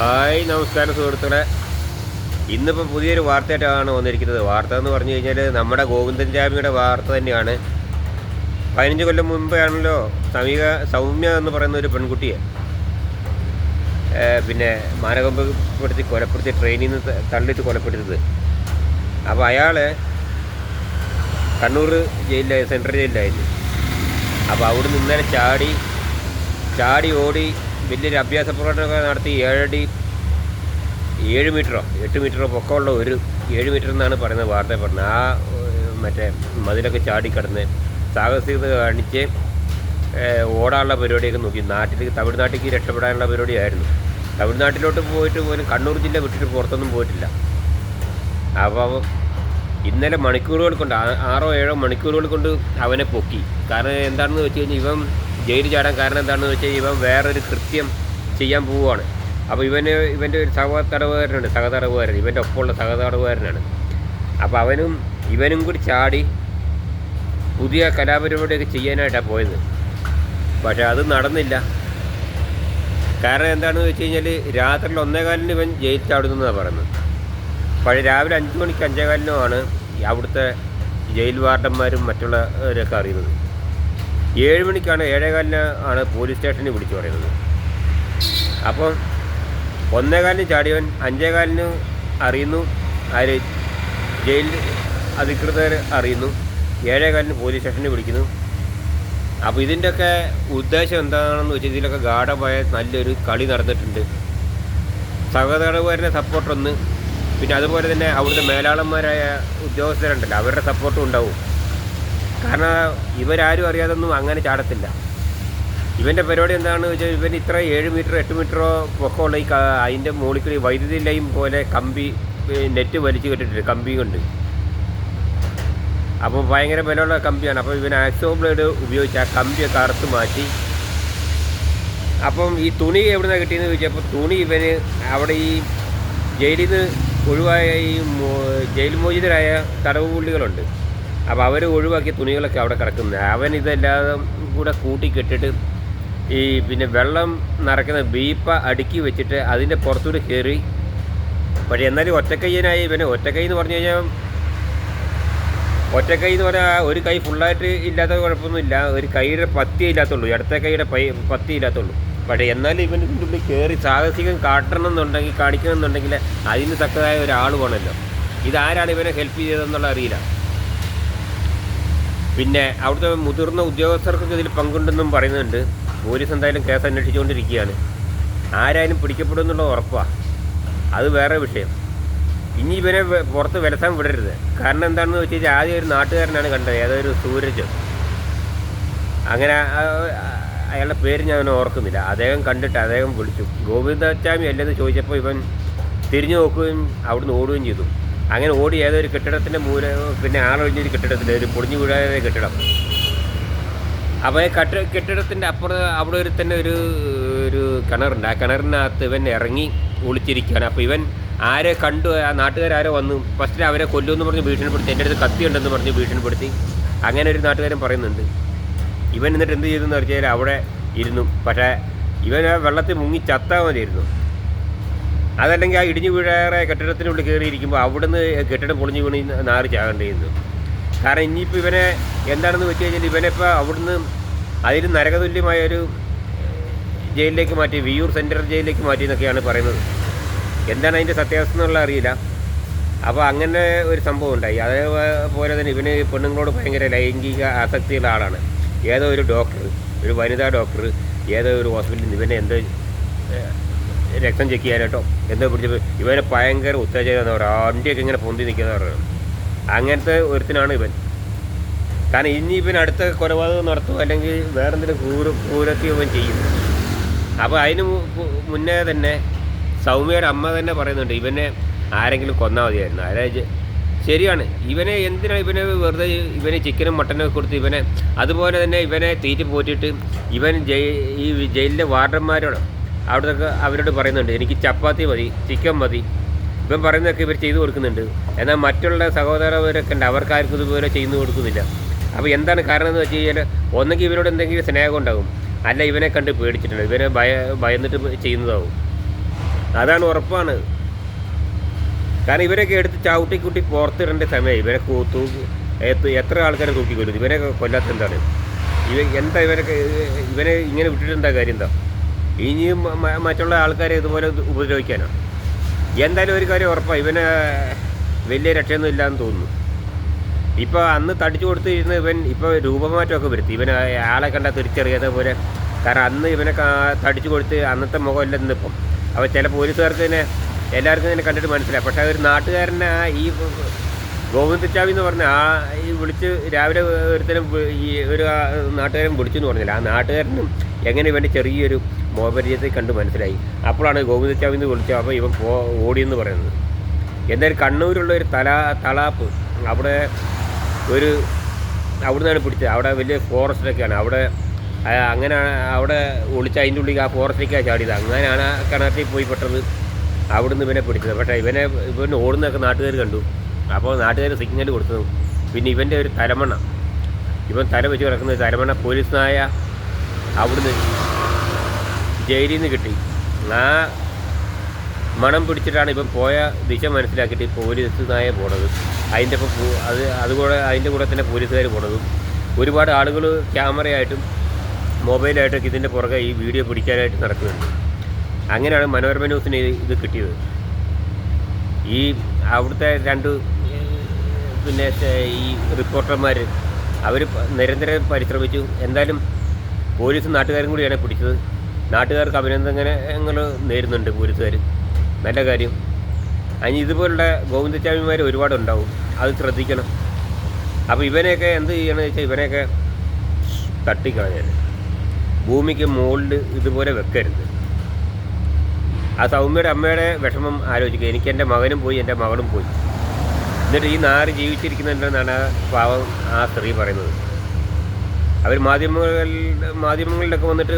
Hi നമസ്കാരം സുഹൃത്തുക്കളെ. ഇന്നിപ്പോൾ പുതിയൊരു വാർത്തയായിട്ടാണ് വന്നിരിക്കുന്നത്. വാർത്ത എന്ന് പറഞ്ഞു കഴിഞ്ഞാൽ നമ്മുടെ ഗോവിന്ദൻ ജാമിയുടെ വാർത്ത തന്നെയാണ്. പതിനഞ്ച് കൊല്ലം മുമ്പാണല്ലോ സമീക സൗമ്യ എന്ന് പറയുന്ന ഒരു പെൺകുട്ടിയെ പിന്നെ മാനകമ്പപ്പെടുത്തി കൊലപ്പെടുത്തി ട്രെയിനിൽ നിന്ന് തള്ളിയിട്ട് കൊലപ്പെടുത്തത് അപ്പോൾ അയാൾ കണ്ണൂർ ജയിലിലായി സെൻട്രൽ ജയിലിലായിരുന്നു. അപ്പോൾ അവിടെ നിന്ന് ഇന്നലെ ചാടി ചാടി ഓടി വലിയൊരു അഭ്യാസ പ്രകടനമൊക്കെ നടത്തി ഏഴടി ഏഴ് മീറ്ററോ എട്ട് മീറ്ററോ പൊക്കമുള്ള ഒരു ഏഴ് മീറ്റർ എന്നാണ് പറയുന്നത് വാർത്ത പറഞ്ഞത് ആ മറ്റേ മതിലൊക്കെ ചാടിക്കടന്ന് സാഹസികത കാണിച്ച് ഓടാനുള്ള പരിപാടിയൊക്കെ നോക്കി. നാട്ടിലേക്ക് തമിഴ്നാട്ടിലേക്ക് രക്ഷപ്പെടാനുള്ള പരിപാടിയായിരുന്നു. തമിഴ്നാട്ടിലോട്ട് പോയിട്ട് പോലും കണ്ണൂർ ജില്ല വിട്ടിട്ട് പുറത്തൊന്നും പോയിട്ടില്ല. അപ്പോൾ ഇന്നലെ മണിക്കൂറുകൾ കൊണ്ട് ആറോ ഏഴോ മണിക്കൂറുകൾ കൊണ്ട് അവനെ പൊക്കി. കാരണം എന്താണെന്ന് വെച്ച് കഴിഞ്ഞാൽ ഇവൻ ജയിലിൽ ചാടാൻ കാരണം എന്താണെന്ന് വെച്ചാൽ ഇവൻ വേറൊരു കൃത്യം ചെയ്യാൻ പോവുകയാണ്. അപ്പോൾ ഇവന് ഇവന്റെ ഒരു സഹതടവുകാരനുണ്ട് സഹതടവുകാരൻ ഇവന്റെ ഒപ്പമുള്ള സഹതടവുകാരനാണ് അപ്പോൾ അവനും ഇവനും കൂടി ചാടി പുതിയ കലാപരിപാടിയൊക്കെ ചെയ്യാനായിട്ടാണ് പോയത്. പക്ഷേ അത് നടന്നില്ല. കാരണം എന്താണെന്ന് വെച്ച് കഴിഞ്ഞാൽ രാത്രിയിൽ ഒന്നേകാലിന് ഇവൻ ജയിൽ ചാടുന്നതാണ് പറയുന്നത്. പക്ഷേ രാവിലെ അഞ്ച് മണിക്ക് അഞ്ചേകാലിനുമാണ് അവിടുത്തെ ജയിൽ വാർഡന്മാരും മറ്റുള്ളവരൊക്കെ അറിയുന്നത്. ഏഴ് മണിക്കാണ് ഏഴേകാലിന് ആണ് പോലീസ് സ്റ്റേഷനിൽ വിളിച്ചു പറയുന്നത്. അപ്പം ഒന്നേകാലിന് ചാടിയവൻ അഞ്ചേകാലിന് അറിയുന്നു. ആര്? ജയിൽ അധികൃതർ അറിയുന്നു. ഏഴേകാലിന് പോലീസ് സ്റ്റേഷനിൽ വിളിക്കുന്നു. അപ്പോൾ ഇതിന്റെയൊക്കെ ഉദ്ദേശം എന്താണെന്ന് വെച്ചാൽ ഇതിലൊക്കെ ഗാഠമായ നല്ലൊരു കളി നടന്നിട്ടുണ്ട്. സഹതടവുകാരന്റെ സപ്പോർട്ടൊന്ന് പിന്നെ അതുപോലെ തന്നെ അവിടുത്തെ മേലാളന്മാരായ ഉദ്യോഗസ്ഥരുണ്ടല്ലോ അവരുടെ സപ്പോർട്ടും ഉണ്ടാവും. കാരണം ഇവരാരും അറിയാതൊന്നും അങ്ങനെ ചാടത്തില്ല. ഇവന്റെ പരിപാടി എന്താണെന്ന് വെച്ചാൽ ഇവൻ ഇത്ര ഏഴ് മീറ്റർ എട്ട് മീറ്ററോ പൊക്കമുള്ള ഈ അതിന്റെ മുകളിൽ വൈദ്യുതി ലൈൻ പോലെ കമ്പി നെറ്റ് വലിച്ചു കെട്ടിട്ടുണ്ട് കമ്പി കൊണ്ട്. അപ്പോൾ ഭയങ്കര ബലമുള്ള കമ്പിയാണ്. അപ്പോൾ ഇവൻ ആക്സോ ബ്ലേഡ് ഉപയോഗിച്ച് ആ കമ്പിയൊക്കെ അറുത്ത് മാറ്റി. അപ്പം ഈ തുണി എവിടെ നിന്നാണ് കിട്ടിയെന്ന് ചോദിച്ചപ്പോൾ തുണി ഇവന് അവിടെ ഈ ജയിലിൽ നിന്ന് ഒഴിവായ ഈ ജയിൽ മോചിതരായ തടവ് പുള്ളികളുണ്ട് അപ്പോൾ അവർ ഒഴിവാക്കിയ തുണികളൊക്കെ അവിടെ കിടക്കുന്നത് അവൻ ഇതെല്ലാം കൂടെ കൂട്ടി കെട്ടിട്ട് ഈ പിന്നെ വെള്ളം നിറയ്ക്കുന്ന ബീപ്പ അടുക്കി വെച്ചിട്ട് അതിന്റെ പുറത്തൂടെ കയറി പക്ഷേ എന്നാലും ഒറ്റക്കയ്യനായി ഇവനെ. ഒറ്റക്കൈ എന്ന് പറഞ്ഞു കഴിഞ്ഞാൽ ഒറ്റക്കൈ എന്ന് പറഞ്ഞാൽ ഒരു കൈ ഫുള്ളായിട്ട് ഇല്ലാത്ത കുഴപ്പമൊന്നുമില്ല. ഒരു കൈയുടെ പത്തി ഇല്ലാത്തുള്ളൂ. ഇടത്തെ കൈയുടെ പൈ പത്തി ഇല്ലാത്തുള്ളൂ. പക്ഷേ എന്നാലും ഇവൻ ഇതിന്റെ കയറി സാഹസികം കാട്ടണം എന്നുണ്ടെങ്കിൽ കാണിക്കണം എന്നുണ്ടെങ്കിൽ അതിന് തക്കതായ ഒരാൾ വേണമല്ലോ. ഇതാരാണ് ഇവനെ ഹെൽപ്പ് ചെയ്തതെന്നുള്ള അറിയില്ല. പിന്നെ അവിടുത്തെ മുതിർന്ന ഉദ്യോഗസ്ഥർക്കൊക്കെ ഇതിൽ പങ്കുണ്ടെന്നും പറയുന്നുണ്ട്. പോലീസ് എന്തായാലും കേസ് അന്വേഷിച്ചുകൊണ്ടിരിക്കുകയാണ്. ആരായാലും പിടിക്കപ്പെടും എന്നുള്ളത് ഉറപ്പാണ് അത് വേറെ വിഷയം. ഇനി ഇവനെ വെ- പുറത്ത് വിലസാൻ വിടരുത്. കാരണം എന്താണെന്ന് വെച്ച് കഴിഞ്ഞാൽ ആദ്യം ഒരു നാട്ടുകാരനാണ് കണ്ടത്. ഏതൊരു സൂരജ്. അങ്ങനെ അയാളുടെ പേര് ഞാൻ ഓർക്കുന്നില്ല. അദ്ദേഹം കണ്ടിട്ട് അദ്ദേഹം വിളിച്ചു. ഗോവിന്ദച്ചാമി അല്ലെന്ന് ചോദിച്ചപ്പോൾ ഇവൻ തിരിഞ്ഞു നോക്കുകയും അവിടുന്ന് ഓടുകയും ചെയ്തു. അങ്ങനെ ഓടി ഏതൊരു കെട്ടിടത്തിന്റെ മൂല പിന്നെ ആളൊഴിഞ്ഞൊരു കെട്ടിടത്തിന്റെ ഒരു പൊടിഞ്ഞു വീഴാതെ കെട്ടിടം. അപ്പോൾ കെട്ടി കെട്ടിടത്തിന്റെ അപ്പുറം അവിടെ ഒരു തന്നെ ഒരു ഒരു കിണറുണ്ട്. ആ കിണറിനകത്ത് ഇവൻ ഇറങ്ങി ഒളിച്ചിരിക്കുകയാണ്. അപ്പോൾ ഇവൻ ആരെ കണ്ടു? ആ നാട്ടുകാരോ വന്നു. ഫസ്റ്റിൽ അവരെ കൊല്ലുമെന്ന് പറഞ്ഞ് ഭീഷണിപ്പെടുത്തി. എന്റെ അടുത്ത് കത്തിയുണ്ടെന്ന് പറഞ്ഞ് ഭീഷണിപ്പെടുത്തി. അങ്ങനെ ഒരു നാട്ടുകാരൻ പറയുന്നുണ്ട്. ഇവൻ എന്നിട്ട് എന്ത് ചെയ്തെന്ന് വെച്ചാൽ അവിടെ ഇരുന്നു. പക്ഷേ ഇവൻ ആ വെള്ളത്തിൽ മുങ്ങി ചത്താൽ മതിയായിരുന്നു. അതല്ലെങ്കിൽ ആ ഇടിഞ്ഞു വീഴാറ കെട്ടിടത്തിനുള്ളിൽ കയറിയിരിക്കുമ്പോൾ അവിടുന്ന് കെട്ടിടം പൊളിഞ്ഞു വീണ് നാറി ചാകേണ്ടിയിരുന്നു കാരണം ഇനിയിപ്പോൾ ഇവനെ എന്താണെന്ന് വെച്ച് കഴിഞ്ഞാൽ ഇവനിപ്പോൾ അവിടുന്ന് അതിൽ നരകതുല്യമായ ഒരു ജയിലിലേക്ക് മാറ്റി വിയൂർ സെൻട്രൽ ജയിലിലേക്ക് മാറ്റി എന്നൊക്കെയാണ് പറയുന്നത്. എന്താണ് അതിന്റെ സത്യാവസ്ഥ എന്നുള്ള അറിയില്ല. അപ്പോൾ അങ്ങനെ ഒരു സംഭവം ഉണ്ടായി. അതേപോലെ തന്നെ ഇവന് പെണ്ണുങ്ങളോട് ഭയങ്കര ലൈംഗിക ആസക്തിയുള്ള ആളാണ്. ഏതോ ഒരു ഡോക്ടർ ഒരു വനിതാ ഡോക്ടർ ഏതോ ഒരു ഹോസ്പിറ്റലിൽ ഇവനെ എന്തോ രക്തം ചെക്ക് ചെയ്യാനായിട്ടോ എന്തോ പിടിച്ചപ്പോൾ ഇവനെ ഭയങ്കര ഉത്തേജനം എന്ന് പറയുക അണ്ടിയൊക്കെ ഇങ്ങനെ പൊന്തി നിൽക്കുന്ന പറയുന്നത്. അങ്ങനത്തെ ഒരുത്തിനാണ് ഇവൻ. കാരണം ഇനി ഇവൻ അടുത്ത കൊലപാതകം നടത്തും അല്ലെങ്കിൽ വേറെന്തെങ്കിലും ക്രൂര ക്രൂരത്യം ഇവൻ ചെയ്യും. അപ്പോൾ അതിന് മുന്നേ തന്നെ സൗമ്യയുടെ അമ്മ തന്നെ പറയുന്നുണ്ട് ഇവനെ ആരെങ്കിലും കൊന്നാൽ മതിയായിരുന്നു. അതായത് ശരിയാണ്. ഇവനെ എന്തിനാണ് ഇവനെ വെറുതെ ഇവനെ ചിക്കനും മട്ടനും കൊടുത്ത് ഇവനെ അതുപോലെ തന്നെ ഇവനെ തീറ്റി പോറ്റിയിട്ട് ഇവൻ ജയി ഈ ജയിലിലെ വാർഡന്മാരോട് അവിടുത്തെ അവരോട് പറയുന്നുണ്ട് എനിക്ക് ചപ്പാത്തി മതി ചിക്കൻ മതി. ഇവൻ പറയുന്നതൊക്കെ ഇവർ ചെയ്തു കൊടുക്കുന്നുണ്ട്. എന്നാൽ മറ്റുള്ള സഹോദരവരൊക്കെ ഉണ്ട് അവർക്കാർക്കും ഇതുപോലെ ചെയ്തു കൊടുക്കുന്നില്ല. അപ്പോൾ എന്താണ് കാരണം എന്ന് വെച്ച് കഴിഞ്ഞാൽ ഒന്നെങ്കിൽ ഇവരോട് എന്തെങ്കിലും സ്നേഹം ഉണ്ടാകും. അല്ല ഇവനെ കണ്ട് പേടിച്ചിട്ടുണ്ട്. ഇവനെ ഭയ ഭയന്നിട്ട് ചെയ്യുന്നതാവും. അതാണ് ഉറപ്പാണ്. കാരണം ഇവരൊക്കെ എടുത്ത് ചവിട്ടിക്കുട്ടി പുറത്തിടേണ്ട സമയം ഇവരെ തൂക്കി എത്ര- ആൾക്കാരെ തൂക്കി കൊല്ലും ഇവരൊക്കെ കൊല്ലാത്ത എന്താണ് ഇവ എന്താ ഇവരൊക്കെ ഇവനെ ഇങ്ങനെ വിട്ടിട്ട് കാര്യം എന്താ? മ- മറ്റുള്ള ആൾക്കാരെ ഇതുപോലെ ഉപദ്രവിക്കാനോ? എന്തായാലും ഒരു കാര്യം ഉറപ്പാണ് ഇവന് വലിയ രക്ഷയൊന്നും ഇല്ലാന്ന് തോന്നുന്നു. ഇപ്പോൾ അന്ന് തടിച്ചു കൊടുത്തിരുന്ന ഇവൻ ഇപ്പോൾ രൂപമാറ്റമൊക്കെ വരുത്തി. ഇവൻ ആളെ കണ്ടാൽ തിരിച്ചറിയാത്ത പോലെ. കാരണം അന്ന് ഇവനെ തടിച്ചു കൊടുത്ത് അന്നത്തെ മുഖമല്ല ഇന്നിപ്പം അപ്പോൾ ചില പോലീസുകാർക്ക് തന്നെ എല്ലാവർക്കും തന്നെ കണ്ടിട്ട് മനസ്സിലായി. പക്ഷേ ഒരു നാട്ടുകാരനെ ഈ ചാവി എന്ന് പറഞ്ഞ ആ ഈ വിളിച്ച് രാവിലെ ഒരുത്തരം ഈ ഒരു നാട്ടുകാരൻ നാട്ടുകാരൻ വിളിച്ചെന്ന് പറഞ്ഞില്ല. ആ നാട്ടുകാരനും എങ്ങനെ ഇവന്റെ ചെറിയൊരു മോപരിചയത്തെ കണ്ട് മനസ്സിലായി. അപ്പോഴാണ് ഗോവിന്ദച്ചാമി എന്ന് വിളിച്ചത്. അപ്പോൾ ഇവൻ പോ ഓടിയെന്ന് പറയുന്നത്. എന്തായാലും കണ്ണൂരുള്ള ഒരു തല തളാപ്പ് അവിടെ ഒരു അവിടെ നിന്നാണ് പിടിച്ചത്. അവിടെ വലിയ ഫോറസ്റ്റൊക്കെയാണ് അവിടെ അങ്ങനെ അവിടെ ഒളിച്ച് അതിന്റെ ഉള്ളിൽ ആ ഫോറസ്റ്റിലേക്കാണ് ചാടിയത്. അങ്ങനെയാണ് ആ കിണറ്റിൽ പോയി പെട്ടത്. അവിടുന്ന് ഇവനെ പിടിച്ചത്. പക്ഷേ ഇവനെ ഇവൻ ഓടുന്നൊക്കെ നാട്ടുകാർ കണ്ടു. അപ്പോൾ നാട്ടുകാർ സിഗ്നൽ കൊടുത്തു. പിന്നെ ഇവന്റെ ഒരു തലമണ്ണ ഇവൻ തല വെച്ച് കിടക്കുന്ന തലമണ്ണ പോലീസ് നായ അവിടുന്ന് ജയിലിൽ നിന്ന് കിട്ടി. ആ മണം പിടിച്ചിട്ടാണ് ഇപ്പം പോയ ദിശ മനസ്സിലാക്കിയിട്ട് പോലീസ് നായ പോണത്. അതിന്റെ ഒപ്പം അത് അതുകൂടെ അതിന്റെ കൂടെ തന്നെ പോലീസുകാർ പോണതും. ഒരുപാട് ആളുകൾ ക്യാമറയായിട്ടും മൊബൈലായിട്ടൊക്കെ ഇതിന്റെ പുറകെ ഈ വീഡിയോ പിടിക്കാനായിട്ട് നടക്കുന്നുണ്ട്. അങ്ങനെയാണ് മനോരമ ന്യൂസിന് ഇത് കിട്ടിയത്. ഈ അവിടുത്തെ രണ്ട് പിന്നെ ഈ റിപ്പോർട്ടർമാർ അവർ നിരന്തരം പരിശ്രമിച്ചു. എന്തായാലും പോലീസും നാട്ടുകാരും കൂടിയാണ് പിടിച്ചത്. നാട്ടുകാർക്ക് അഭിനന്ദനങ്ങൾ നേരുന്നുണ്ട് പോലീസുകാർ നല്ല കാര്യം. അതിന് ഇതുപോലുള്ള ഗോവിന്ദച്ചാമിമാർ ഒരുപാടുണ്ടാവും. അത് ശ്രദ്ധിക്കണം. അപ്പോൾ ഇവനെയൊക്കെ എന്ത് ചെയ്യണമെന്ന് വെച്ചാൽ ഇവനെയൊക്കെ തട്ടിക്കളയാൻ ഭൂമിക്ക് മുകളിൽ ഇതുപോലെ വെക്കരുത്. ആ സൗമ്യയുടെ അമ്മയുടെ വിഷമം ആലോചിക്കുക. എനിക്ക് എന്റെ മകനും പോയി എന്റെ മകളും പോയി. എന്നിട്ട് ഈ നാറ് ജീവിച്ചിരിക്കുന്നുണ്ടെന്നാണ് പാവം ആ സ്ത്രീ പറയുന്നത്. അവർ മാധ്യമങ്ങൾ മാധ്യമങ്ങളിലൊക്കെ വന്നിട്ട്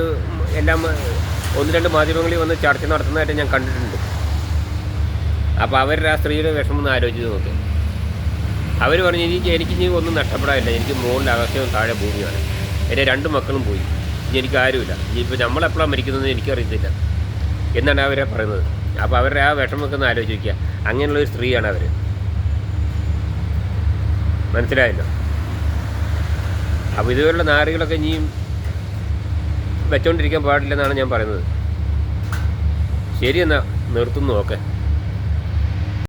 എല്ലാം ഒന്ന് രണ്ട് മാധ്യമങ്ങളിൽ വന്ന് ചർച്ച നടത്തുന്നതായിട്ട് ഞാൻ കണ്ടിട്ടുണ്ട്. അപ്പോൾ അവരുടെ ആ സ്ത്രീയുടെ വിഷമം ഒന്ന് ആലോചിച്ച് നോക്ക്. അവർ പറഞ്ഞു എനിക്ക് എനിക്ക് ഇനി ഒന്നും നഷ്ടപ്പെടാനില്ല. എനിക്ക് മുകളിൽ ആകാശവും താഴെ ഭൂമിയാണ് എന്റെ രണ്ട് മക്കളും പോയി. ഇനി എനിക്ക് ആരുമില്ല. ഇനിയിപ്പോൾ നമ്മളെപ്പോഴാണ് മരിക്കുന്നതെന്ന് എനിക്കറിയത്തില്ല. എന്നാണ് അവരെ പറയുന്നത്. അപ്പോൾ അവരുടെ ആ വിഷമമൊക്കെ ഒന്ന് ആലോചിക്കുക അങ്ങനെയുള്ളൊരു സ്ത്രീയാണ് അവർ മനസ്സിലായല്ലോ? അപ്പോൾ ഇതുപോലുള്ള നാരുകളൊക്കെ ഇനിയും വെച്ചോണ്ടിരിക്കാൻ പാടില്ലെന്നാണ് ഞാൻ പറയുന്നത്. ശരി എന്നാൽ നിർത്തുന്നു ഓക്കെ.